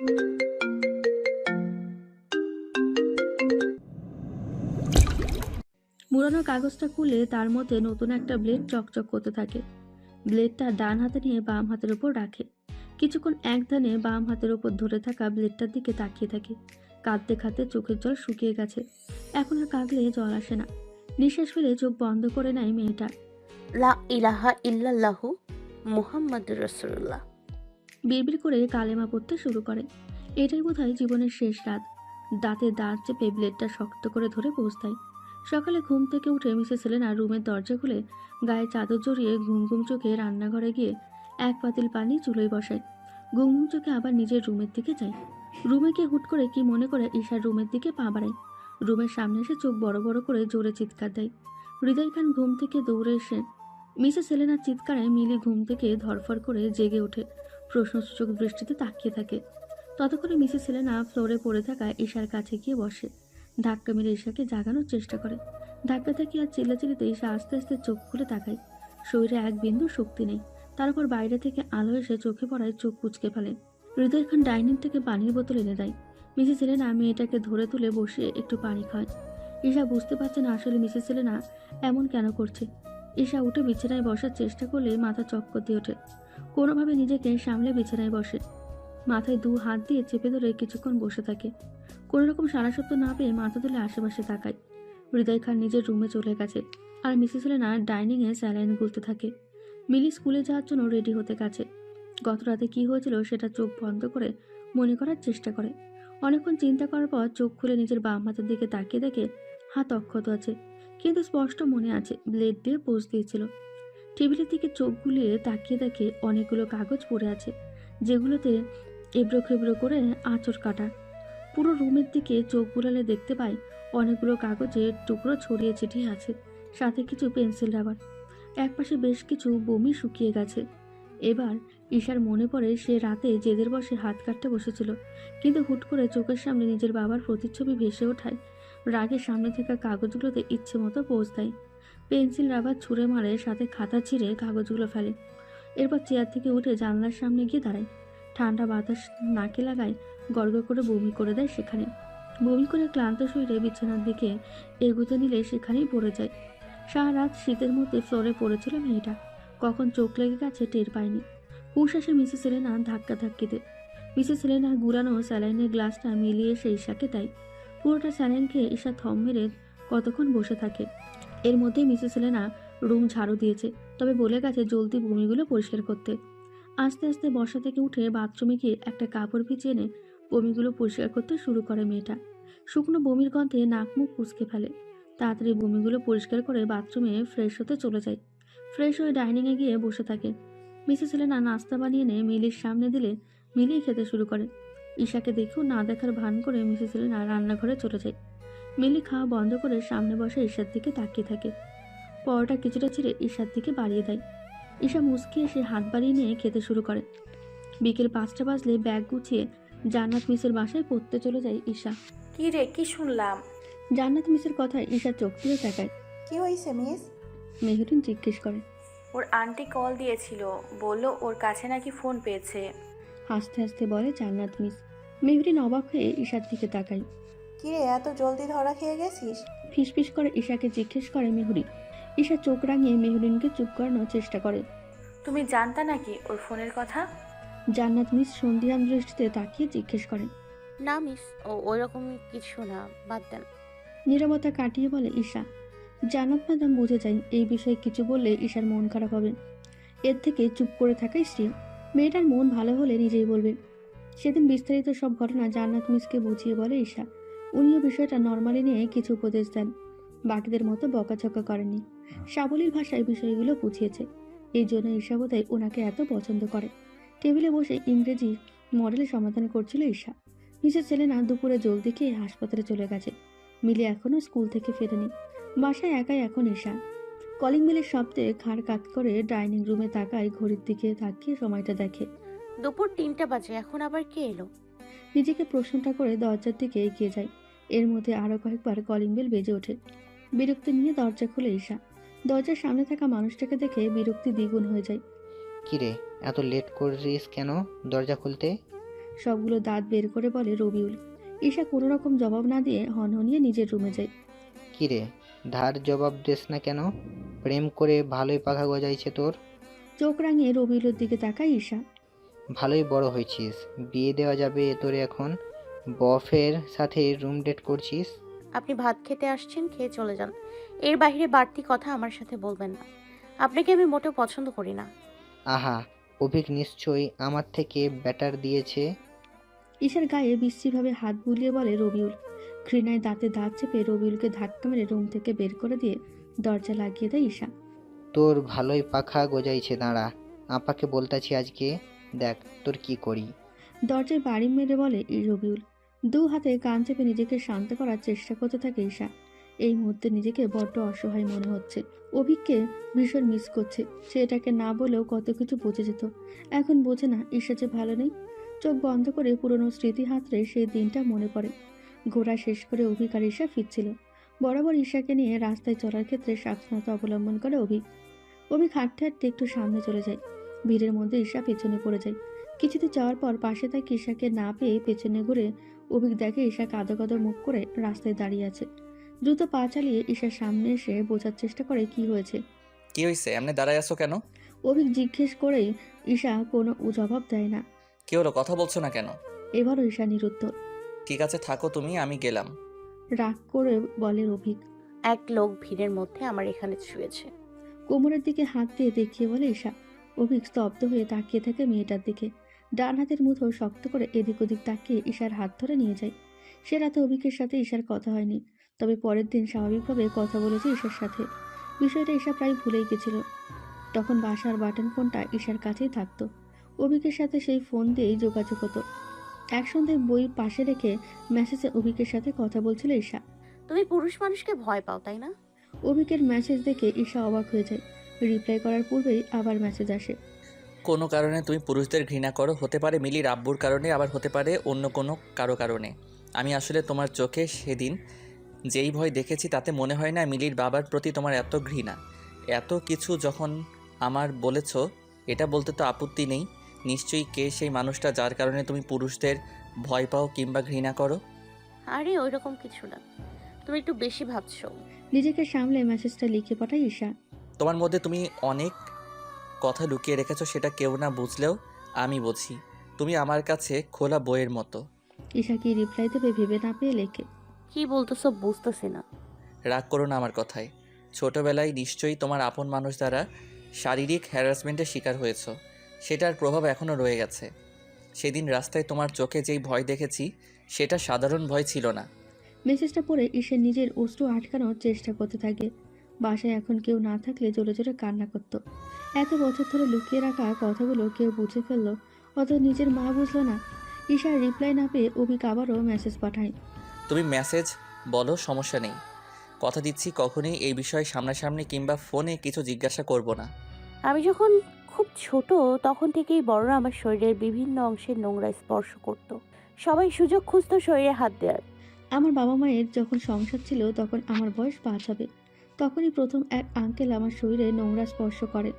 মুড়ানো কাগজটা খুলে তার মধ্যে নতুন একটা ব্লেড চকচক করতে থাকে। ব্লেডটা ডান হাতে নিয়ে বাম হাতের উপর রাখে। কিছুক্ষণ এক ধানে বাম হাতের উপর ধরে থাকা ব্লেডটার দিকে তাকিয়ে থাকে। কাঁদতে কাঁদতে চোখের জল শুকিয়ে গেছে। এখন আর কাঁদলে জল আসে না। নিঃশ্বাস ফেলে চোখ বন্ধ করে নেয় মেয়েটা। লা ইলাহা ইল্লাল্লাহু মুহাম্মদ রসুল্লাহ বিড়বিড় করে কালেমা পড়তে শুরু করে। এটাই বোধহয় জীবনের শেষ রাত। দাঁতে দাঁত চেপে ব্লেডটা শক্ত করে ধরে পৌঁছায়। সকালে ঘুম থেকে উঠে মিসেস সেলেনা রুমের দরজা খুলে গায়ে চাদর জড়িয়ে ঘুম ঘুম চোখে রান্নাঘরে গিয়ে এক পাতিল পানি চুলোয় বসায়। ঘুম ঘুম চোখে আবার নিজের রুমের দিকে যায়। রুমে গিয়ে হুট করে কি মনে করে ঈশার রুমের দিকে পা বাড়ায়। রুমের সামনে এসে চোখ বড় বড় করে জোরে চিৎকার দেয়। হৃদয় খান ঘুম থেকে দৌড়ে এসে মিসেস সেলেনার চিৎকারে মিলি ঘুম থেকে ধরফর করে জেগে ওঠে। প্রশ্নসূচক দৃষ্টিতে তাকিয়ে থাকে। ততক্ষণে মিসেস সেলেনা ফ্লোরে পড়ে থাকা ঈশার কাছে গিয়ে বসে। ধাক্কা মেরে ঈশাকে জাগানোর চেষ্টা করে। ধাক্কা থেকে আর চিল্লাচিল্লিতে ঈশা আস্তে আস্তে চোখ খুলে তাকায়। শরীরে এক বিন্দু শক্তি নেই। তারপর বাইরে থেকে আলো এসে চোখে পড়ায় চোখ কুচকে ফেলে। হৃদয় খান ডাইনিং থেকে পানির বোতল এনে দেয়। মিসেস সেলেনা মেয়েটাকে ধরে তুলে বসে একটু পানি খায়। ঈশা বুঝতে পারছে না আসলে মিসেস সেলেনা এমন কেন করছে। ঈশা উঠে বিছানায় বসার চেষ্টা করলে মাথা চক্কর দিয়ে ওঠে। কোনোভাবে নিজেকে সামলে বিছানায় বসে। মাথায় দু হাত দিয়ে চেপে ধরে কিছুক্ষণ বসে থাকে। কোনো রকম সারা সত্য না পেয়ে মাথা তুলে আশেপাশে তাকায়। হৃদয় খান নিজের রুমে চলে গেছে আর মিসেস হেলেনা ডাইনিংয়ে স্যালাইন গুলতে থাকে। মিলি স্কুলে যাওয়ার জন্য রেডি হতে গেছে। গত রাতে কী হয়েছিল সেটা চোখ বন্ধ করে মনে করার চেষ্টা করে। অনেকক্ষণ চিন্তা করার পর চোখ খুলে নিজের বাম হাতের দিকে তাকিয়ে দেখে হাত অক্ষত আছে। কিন্তু স্পষ্ট মনে আছে ব্লেড দিয়ে পোজ দিয়েছিল। টেবিলের দিকে চোখ গুলিয়ে তাকিয়ে দেখে অনেকগুলো কাগজ পড়ে আছে, যেগুলোতে এবড়ো খেবড়ো করে আঁচড় কাটা। পুরো রুমের দিকে চোখ বুলালে দেখতে পাই, অনেকগুলো কাগজের টুকরো ছড়িয়ে ছিটিয়ে আছে, সাথে কিছু পেন্সিল রাবার একপাশে বেশ কিছু বমি শুকিয়ে গেছে। এবার ঈশার মনে পড়ে সে রাতে জেদের বসে হাত কাটতে বসেছিল, কিন্তু হুট করে চোখের সামনে নিজের বাবার প্রতিচ্ছবি ভেসে ওঠায় রাগের সামনে থাকা কাগজগুলোতে ইচ্ছে মতো পোজ দেয় পেন্সিল, রাবার ছুঁড়ে মারে, সাথে খাতা ছিঁড়ে কাগজগুলো ফেলে। এরপর চেয়ার থেকে উঠে জানলার সামনে গিয়ে দাঁড়ায়। ঠান্ডা বাতাস নাকে লাগায়, গর্গ করে বমি করে দেয় সেখানে। বমি করে ক্লান্ত শরীরে বিছানার দিকে এগুতে নিলে সেখানেই পড়ে যায়। সারা রাত শীতের মধ্যে ফ্লোরে পড়েছিল মেয়েটা। কখন চোখ লেগে গেছে টের পায়নি। হুশ আসে মিসেস এলেনা ধাক্কা ধাক্কিতে মিসেস এলেনা গুলানো স্যালাইনের গ্লাসটা মিলিয়ে সেই ঈশাকে দেয়। পুরোটা স্যালাইন খেয়ে ঈশা থম মেরে কতক্ষণ বসে থাকে। এর মধ্যেই মিসেস এলেনা রুম ঝাড়ু দিয়েছে, তবে বলে গেছে জলদি বমিগুলো পরিষ্কার করতে। আস্তে আস্তে বর্ষা থেকে উঠে বাথরুমে গিয়ে একটা কাপড় ভিজিয়ে এনে বমিগুলো পরিষ্কার করতে শুরু করে মেয়েটা। শুকনো বমির গন্ধে নাক মুখ কুচকে ফেলে। তাড়াতাড়ি বমিগুলো পরিষ্কার করে বাথরুমে ফ্রেশ হতে চলে যায়। ফ্রেশ হয়ে ডাইনিংয়ে গিয়ে বসে থাকে। মিসেস এলেনা নাস্তা বানিয়ে এনে মিলির সামনে দিলে মিলি খেতে শুরু করে। ঈশাকে দেখেও না দেখার ভান করে মিসেস এলেনা রান্নাঘরে চলে যায়। মিলি খাওয়া বন্ধ করে সামনে বসে ঈশার দিকে তাকিয়ে থাকে। পরোটা কিছুটা ছিঁড়ে ঈশার দিকে বাড়িয়ে দেয়। ঈশা মুসকে এসে হাত বাড়িয়ে নিয়ে খেতে শুরু করে। বিকেল পাঁচটা বাজলে ব্যাগ গুছিয়ে জান্নাত মিসের বাসায় পড়তে চলে যায় ঈশা। কি রে কি শুনলাম? জান্নাত মিসের কথায় ঈশা চোখ দিয়ে তাকায়। কি হয়েছে মিস? মেহরিন জিজ্ঞেস করে। ওর আন্টি কল দিয়েছিল বলল ওর কাছে নাকি ফোন পেয়েছে। হাসতে হাসতে বলে জান্নাত মিস। মেহরিন অবাক হয়ে ঈশার দিকে তাকায়। কি রে এত জলদি ধরা খেয়ে গেছিস? ফিসফিস করে ঈশাকে জিজ্ঞেস করে মেহরিন। ঈশা চোখ রাঙিয়ে মেহরিনকে চুপ করানোর চেষ্টা করে। তুমি জানতা নাকি ওর ফোনের কথা? জান্নাত মিস সন্ধিহান দৃষ্টিতে তাকিয়ে জিজ্ঞেস করেন না মিস ও ওইরকম কিছু না বাদ দেন। নীরবতা কাটিয়ে বলে ঈশা জান্নাত ম্যাডাম বুঝে যায় এই বিষয়ে কিছু বললে ঈশার মন খারাপ হবে। এর থেকে চুপ করে থাকাই শ্রী মেয়েটার মন ভালো হলে নিজেই বলবে। সেদিন বিস্তারিত সব ঘটনা জান্নাত মিসকে বুঝিয়ে বলে ঈশা। উনিও বিষয়টা নর্মালি নিয়ে কিছু উপদেশ দেন। বাকিদের মতো বকাঝকা করেননি সাবলীল ভাষায় বিষয়গুলো বুঝিয়েছে। এই জন্য ঈশা বোধহয় ওনাকে এত পছন্দ করে। টেবিলে বসে ইংরেজি মডেলে সমাধান করছিল ঈশা। মিসেস সেলেনা দুপুরে জলদি খেয়ে হাসপাতালে চলে গেছে। মিলি এখনও স্কুল থেকে ফেরেনি। বাসায় একাই এখন ঈশা। কলিং বেলের শব্দে ঘাড় কাত করে ডাইনিং রুমে তাকায় ঘড়ির দিকে তাকিয়ে সময়টা দেখে। দুপুর তিনটা বাজে এখন আবার কে এলো? নিজেকে প্রশ্নটা করে দরজার দিকে এগিয়ে যায়। এর মধ্যে আরও কয়েকবার কলিং বেল বেজে ওঠে। বিরক্তি নিয়ে দরজা খুলে ঈশা। দরজার সামনে থাকা মানুষটাকে দেখে বিরক্তি দ্বিগুণ হয়ে যায়। কিরে এত লেট করিস কেন দরজা খুলতে? সবগুলো দাঁত বের করে বলে রবিউল। ঈশা কোনো রকম জবাব না দিয়ে হনহনিয়ে নিজের রুমে যায়। কিরে ধার জবাব দিস না কেন? প্রেম করে ভালোই পাখা গজাইছে তোর। চোখ রাঙিয়ে রবিউলের দিকে তাকায় ঈশা। ভালোই বড় হয়েছিস। বিয়ে দেওয়া যাবে তোর এখন। বফের সাথে রুম ডেট করছিস? আপনি ভাত খেতে আসছেন খেয়ে চলে যান। এর বাইরে বাড়তি কথা আমার সাথে বলবেন না। আপনাকে আমি মোটেও পছন্দ করি না। আহা অভিক নিশ্চয়ই আমার থেকে ব্যাটার দিয়েছে। ঈশার গায়ে বিশ্রীভাবে হাত বুলিয়ে বলে রবিউল। ঘৃণায় দাঁতে দাঁত চেপে রবিউলকে ধাক্কা মেরে রুম থেকে বের করে দিয়ে দরজা লাগিয়ে দেয় ঈশা। তোর ভালোই পাখা গজাইছে দাঁড়া। আপাকে বলতাছি আজকে দেখ, তোর কি করি? দরজায় বাড়ি মেরে বলে রবিউল। দু হাতে কান চেপে নিজেকে শান্ত করার চেষ্টা করতে থাকে ঈশা। এই মুহূর্তে নিজেকে বড্ড অসহায় মনে হচ্ছে। অভিককে ভীষণ মিস করছে। সে এটাকে না বলেও কত কিছু বুঝে যেত। এখন বোঝে না ঈশা যে ভালো নেই। চোখ বন্ধ করে পুরনো স্মৃতি হাতড়ে সেই দিনটা মনে পড়ে। ঘোরা শেষ করে অভিক আর ঈশা ফিরছিল। বরাবর ঈশাকে নিয়ে রাস্তায় চলার ক্ষেত্রে সাবধানতা অবলম্বন করে অভিক। অভিক হাঁটতে হাঁটতে একটু সামনে চলে যায়। ভিড়ের মধ্যে ঈশা পেছনে পড়ে যায়। কিছুতে যাওয়ার পর পাশে তাকে ঈশাকে না পেয়ে পেছনে ঘুরে অভিক দেখে ঈশা কাঁদো কাঁদো মুখ করে রাস্তায় দাঁড়িয়ে আছে। দ্রুত পা চালিয়ে ঈশার সামনে এসে বোঝার চেষ্টা করে কি হয়েছে। কি হয়েছে? এমনি দাঁড়ায় আছো কেন? অভিক জিজ্ঞেস করেই ঈশা কোনো জবাব দেয় না। কি হলো? কথা বলছো না কেন? এবারও ঈশা নিরুত্তর ঠিক আছে থাকো তুমি আমি গেলাম। রাগ করে বলে অভিক। এক লোক ভিড়ের মধ্যে আমার এখানে শুয়েছে। কোমরের দিকে হাত দিয়ে দেখিয়ে বলে ঈশা অভিক স্তব্ধ হয়ে তাকিয়ে থাকে মেয়েটার দিকে। ডান হাতের মুঠো শক্ত করে এদিক ওদিক তাকিয়ে ঈশার হাত ধরে নিয়ে যায়। সে রাতে অভিকের সাথে ঈশার কথা হয়নি তবে পরের দিন স্বাভাবিকভাবে কথা বলেছে ঈশার সাথে। বিষয়টা ঈশা প্রায় ভুলেই গেছিল। তখন বাসার বাটন ফোনটা ঈশার কাছেই থাকতো। অভিকের সাথে সেই ফোন দিয়েই যোগাযোগ হতো। এক সন্ধ্যায় বই পাশে রেখে মেসেজে অভিকের সাথে কথা বলছিল ঈশা। তুমি পুরুষ মানুষকে ভয় পাও তাই না? অভিকের মেসেজ দেখে ঈশা অবাক হয়ে যায়। রিপ্লাই করার পূর্বেই আবার মেসেজ আসে। কোনো কারণে তুমি পুরুষদের ঘৃণা করো হতে পারে মিলির আব্বুর কারণে আবার হতে পারে অন্য কোনো কারও কারণে। আমি আসলে তোমার চোখে সেদিন যেই ভয় দেখেছি তাতে মনে হয় না মিলির বাবার প্রতি তোমার এত ঘৃণা। এত কিছু যখন আমার বলেছ এটা বলতে তো আপত্তি নেই। নিশ্চয়ই কে সেই মানুষটা যার কারণে তুমি পুরুষদের ভয় পাও কিংবা ঘৃণা করো? আরে ওই রকম কিছু না। তুমি একটু বেশি ভাবছ। নিজেকে সামলে মেসেজটা লিখে পাঠায় ঈশা। তোমার মধ্যে তুমি অনেক কথা লুকিয়ে রেখেছো সেটা কেউ না বুঝলেও আমি বুঝি। তুমি আমার কাছে খোলা বইয়ের মতো। ঈশা কি রিপ্লাই দেবে ভেবে না পেয়ে লেখে কি বলতেছো বুঝতেছি না। রাগ করো না আমার কথায়। ছোটবেলায় নিশ্চয়ই তোমার আপন মানুষ দ্বারা শারীরিক হ্যারাসমেন্টের শিকার হয়েছ। সেটার প্রভাব এখনও রয়ে গেছে। সেদিন রাস্তায় তোমার চোখে যেই ভয় দেখেছি সেটা সাধারণ ভয় ছিল না। মেসেজটা পড়ে ঈশা নিজের অশ্রু আটকানোর চেষ্টা করতে থাকে। বাসায় এখন কেউ না থাকলে জোরে জোরে কান্না করতো। এত বছর ধরে লুকিয়ে রাখা কথাগুলো কেউ বুঝে ফেলল অত নিজের মা বুঝলো না। ঈশার রিপ্লাই না পেয়ে অভিক আবারও মেসেজ পাঠায়। তুমি মেসেজ বলো সমস্যা নেই। কথা দিচ্ছি কখনোই এই বিষয়ে সামনাসামনি কিংবা ফোনে কিছু জিজ্ঞাসা করব না। আমি যখন খুব ছোট তখন থেকেই বড়রা আমার শরীরের বিভিন্ন অংশের নোংরা স্পর্শ করত। সবাই সুযোগ খুঁজতো শরীরে হাত দেওয়ার আমার বাবা মায়ের যখন সংসার ছিল তখন আমার বয়স পাঁচ হবে। তখনই প্রথম এক আঙ্কেল আমার শরীরে নোংরা স্পর্শ করে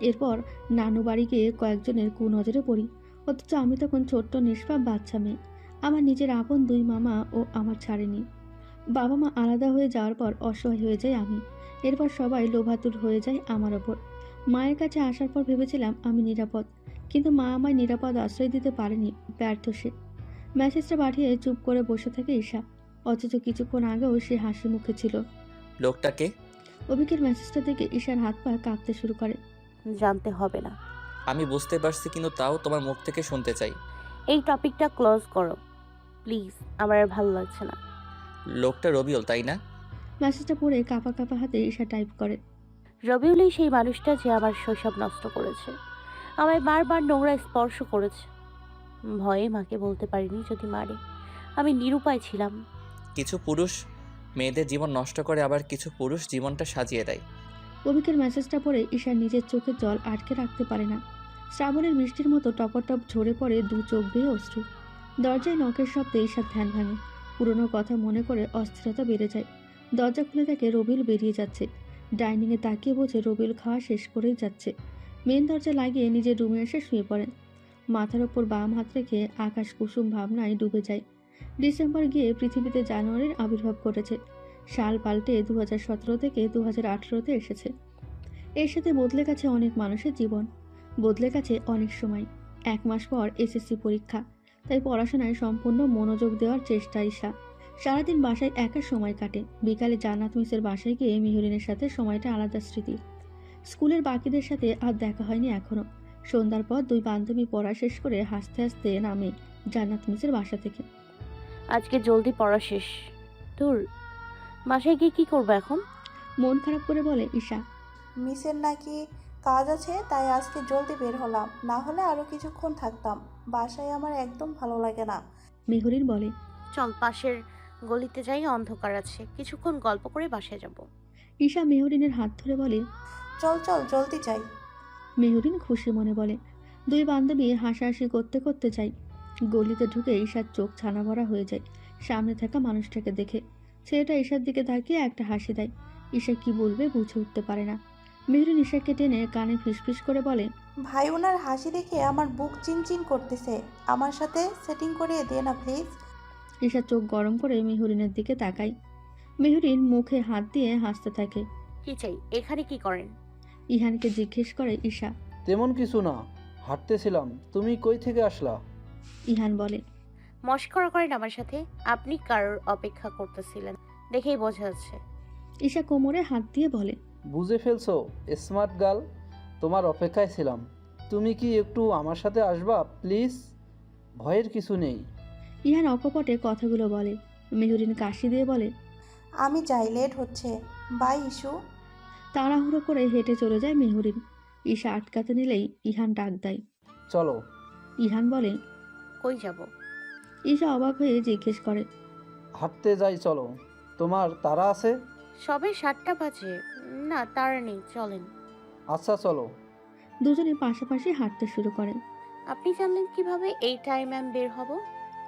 এরপর নানু বাড়ি গিয়ে কয়েকজনের কুনজরে পড়ি। অথচ আমি তখন ছোট্ট নিষ্পাপ বাচ্চা মেয়ে। আমার নিজের আপন দুই মামা ও আমার ছাড়েনি। বাবা মা আলাদা হয়ে যাওয়ার পর অসহায় হয়ে যায় আমি। এরপর সবাই লোভাতুর হয়ে যায় আমার ওপর। মায়ের কাছে আসার পর ভেবেছিলাম আমি নিরাপদ। কিন্তু মা আমায় নিরাপদ আশ্রয় দিতে পারেনি, ব্যর্থ সে। মেসেজটা পাঠিয়ে চুপ করে বসে থাকে ঈশা। অথচ কিছুক্ষণ আগেও সে হাসি মুখে ছিল। লোকটাকে? অভিকের মেসেজটা দেখে ঈশার হাত পা কাঁপতে শুরু করে। জানতে হবে না। আমি বুঝতে পারছি কিন্তু তাও তোমার মুখ থেকে শুনতে চাই। এই টপিকটা ক্লোজ করো। প্লিজ আমার আর ভালো লাগছে না। লোকটা রবিউল তাই না? মেসেজটা পড়ে কাঁপা কাঁপা হাতে ঈশা টাইপ করে। রবিউলই সেই মানুষটা যে আমার শৈশব নষ্ট করেছে। আমায় বারবার নোংরা স্পর্শ করেছে। ভয়ে মাকে বলতে পারিনি যদি মারে। আমি নিরুপায় ছিলাম। কিছু পুরুষ মেয়েদের জীবন নষ্ট করে আবার কিছু পুরুষ জীবনটা সাজিয়ে দেয়। অভিকের মেসেজটা পড়ে ঈশা নিজের চোখে জল আটকে রাখতে পারে না। শ্রাবণের বৃষ্টির মতো টপর টপ ঝরে পড়ে দু চোখ বেয়ে অশ্রু। দরজায় নখের শব্দে ঈশার ধ্যান ভাঙে। পুরনো কথা মনে করে অস্থিরতা বেড়ে যায়। দরজা খুলে দেখে রবিল বেরিয়ে যাচ্ছে। ডাইনিংয়ে তাকিয়ে বোঝে রবিল খাওয়া শেষ করেই যাচ্ছে। মেন দরজা লাগিয়ে নিজের রুমে এসে শুয়ে পড়েন মাথার ওপর বাম হাত রেখে আকাশ কুসুম ভাবনায় ডুবে যায়। ডিসেম্বর গিয়ে পৃথিবীতে জানুয়ারির আবির্ভাব ঘটেছে। সাল পাল্টে দু থেকে দু হাজার এসেছে। এর সাথে বদলে গেছে অনেক মানুষের জীবন। বদলে গেছে অনেক সময়। এক মাস পর এসএসসি পরীক্ষা। তাই পড়াশোনায় সম্পূর্ণ মনোযোগ দেওয়ার চেষ্টা ঈশা সারাদিন বাসায় একা সময় কাটে। বিকালে জান্নাত মিসের বাসায় গিয়ে মিহরিনের সাথে সময়টা আলাদা স্মৃতি। স্কুলের বাকিদের সাথে আর দেখা হয়নি এখনও। সন্ধ্যার পর দুই বান্ধবী পড়া শেষ করে হাসতে হাসতে নামে জান্নাত মিসের বাসা থেকে। আজকে জলদি পড়া শেষ। দূর বাসায় গিয়ে কি করব এখন? মন খারাপ করে বলে ঈশা। মিসের নাকি কাজ আছে তাই আজকে জলদি বের হলাম। না হলে আরও কিছুক্ষণ থাকতাম। বাসায় আমার একদম ভালো লাগে না। মেহরিন বলে চল পাশের গলিতে যাই অন্ধকার আছে। কিছুক্ষণ গল্প করে বাসায় যাব। ঈশা মেহরিনের হাত ধরে বলে চল চল জলদি যাই। মেহরিন খুশি মনে বলে দুই বান্ধবী হাসাহাসি করতে করতে যায় গলিতে ঢুকে ঈশার চোখ ছানা ভরা হয়ে যায়। সামনে থাকা মানুষটাকে দেখে। ছেলেটা ঈশার দিকে তাকিয়ে একটা হাসি দেয়। ঈশা কি বলবে বুঝে উঠতে পারে না। মেহরিন ঈশাকে টেনে কানে ফিসফিস করে বলে ভাই ওনার হাসি দেখে আমার বুক চিনচিন করতেছে। আমার সাথে সেটিং করে দে না প্লিজ? ঈশা চোখ গরম করে মেহরিনের দিকে তাকায়। মেহরিন মুখে হাত দিয়ে হাসতে থাকে। কি চাই? এখানে কি করেন? ইহানকে জিজ্ঞেস করে ঈশা তেমন কিছু না। হাঁটতেছিলাম। তুমি কই থেকে আসলা? ইহান বলে মস্করা করেন আমার সাথে আপনি কারোর অপেক্ষা করতেছিলেন দেখেই বোঝা যাচ্ছে। ঈশা কোমরে হাত দিয়ে বলে বুঝে ফেলছো স্মার্ট গার্ল তোমার অপেক্ষায় ছিলাম। তুমি কি একটু আমার সাথে আসবা প্লিজ? ভয়ের কিছু নেই। ইহান অকপটে কথাগুলো বলে মেহরিন কাশি দিয়ে বলে আমি যাই লেট হচ্ছে। বাই ইস্যু তাড়াহুড়ো করে হেঁটে চলে যায় মেহরিন। ঈশা আটকাতে নিলেই ইহান ডাক দেয়। চলো। ইহান বলে কই যাব? ঈশা অবাক হয়ে জিজ্ঞেস করে। হাঁটতে যাই চলো। তোমার তারা আছে? সবে সাতটা বাজে। না তারা নেই চলেন। আচ্ছা চলো। দুজনে পাশাপাশি হাঁটতে শুরু করে। আপনি জানলেন কীভাবে এই টাইমে আমি বের হব?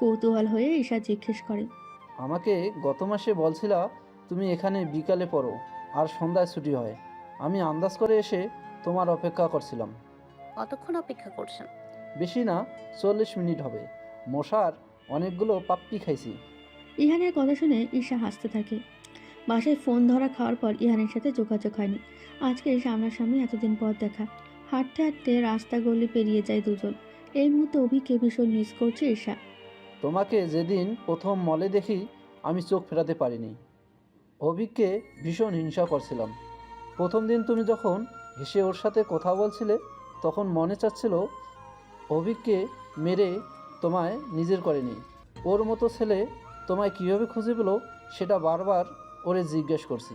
কৌতূহল হয়ে ঈশা জিজ্ঞেস করে। আমাকে গত মাসে বলছিলা তুমি এখানে বিকালে পড়ো আর সন্ধ্যায় ছুটি হয়। আমি আন্দাজ করে এসে তোমার অপেক্ষা করছিলাম। কতক্ষণ অপেক্ষা করছেন? বেশি না চল্লিশ মিনিট হবে। মশার অনেকগুলো পাপ্পি খাইছি। ইহানের কথা শুনে ঈশা হাসতে থাকে। বাসায় ফোন ধরা খাওয়ার পর ইহানের সাথে যোগাযোগ হয়নি। আজকে সামনাসামনি এতদিন পর দেখা। হাঁটতে হাঁটতে রাস্তা গলি পেরিয়ে যায় দুজন। এই মুহূর্তে অভিকে ভীষণ মিস করছে ঈশা। তোমাকে যেদিন প্রথম মলে দেখি আমি চোখ ফেরাতে পারিনি। অভিককে ভীষণ হিংসা করছিলাম। প্রথম দিন তুমি যখন হেসে ওর সাথে কথা বলছিলে তখন মনে চাচ্ছিল অভিককে মেরে তোমায় নিজের করেনি ওর মতো ছেলে তোমায় কীভাবে খুঁজে পেল, সেটা বারবার ওরে জিজ্ঞেস করছি।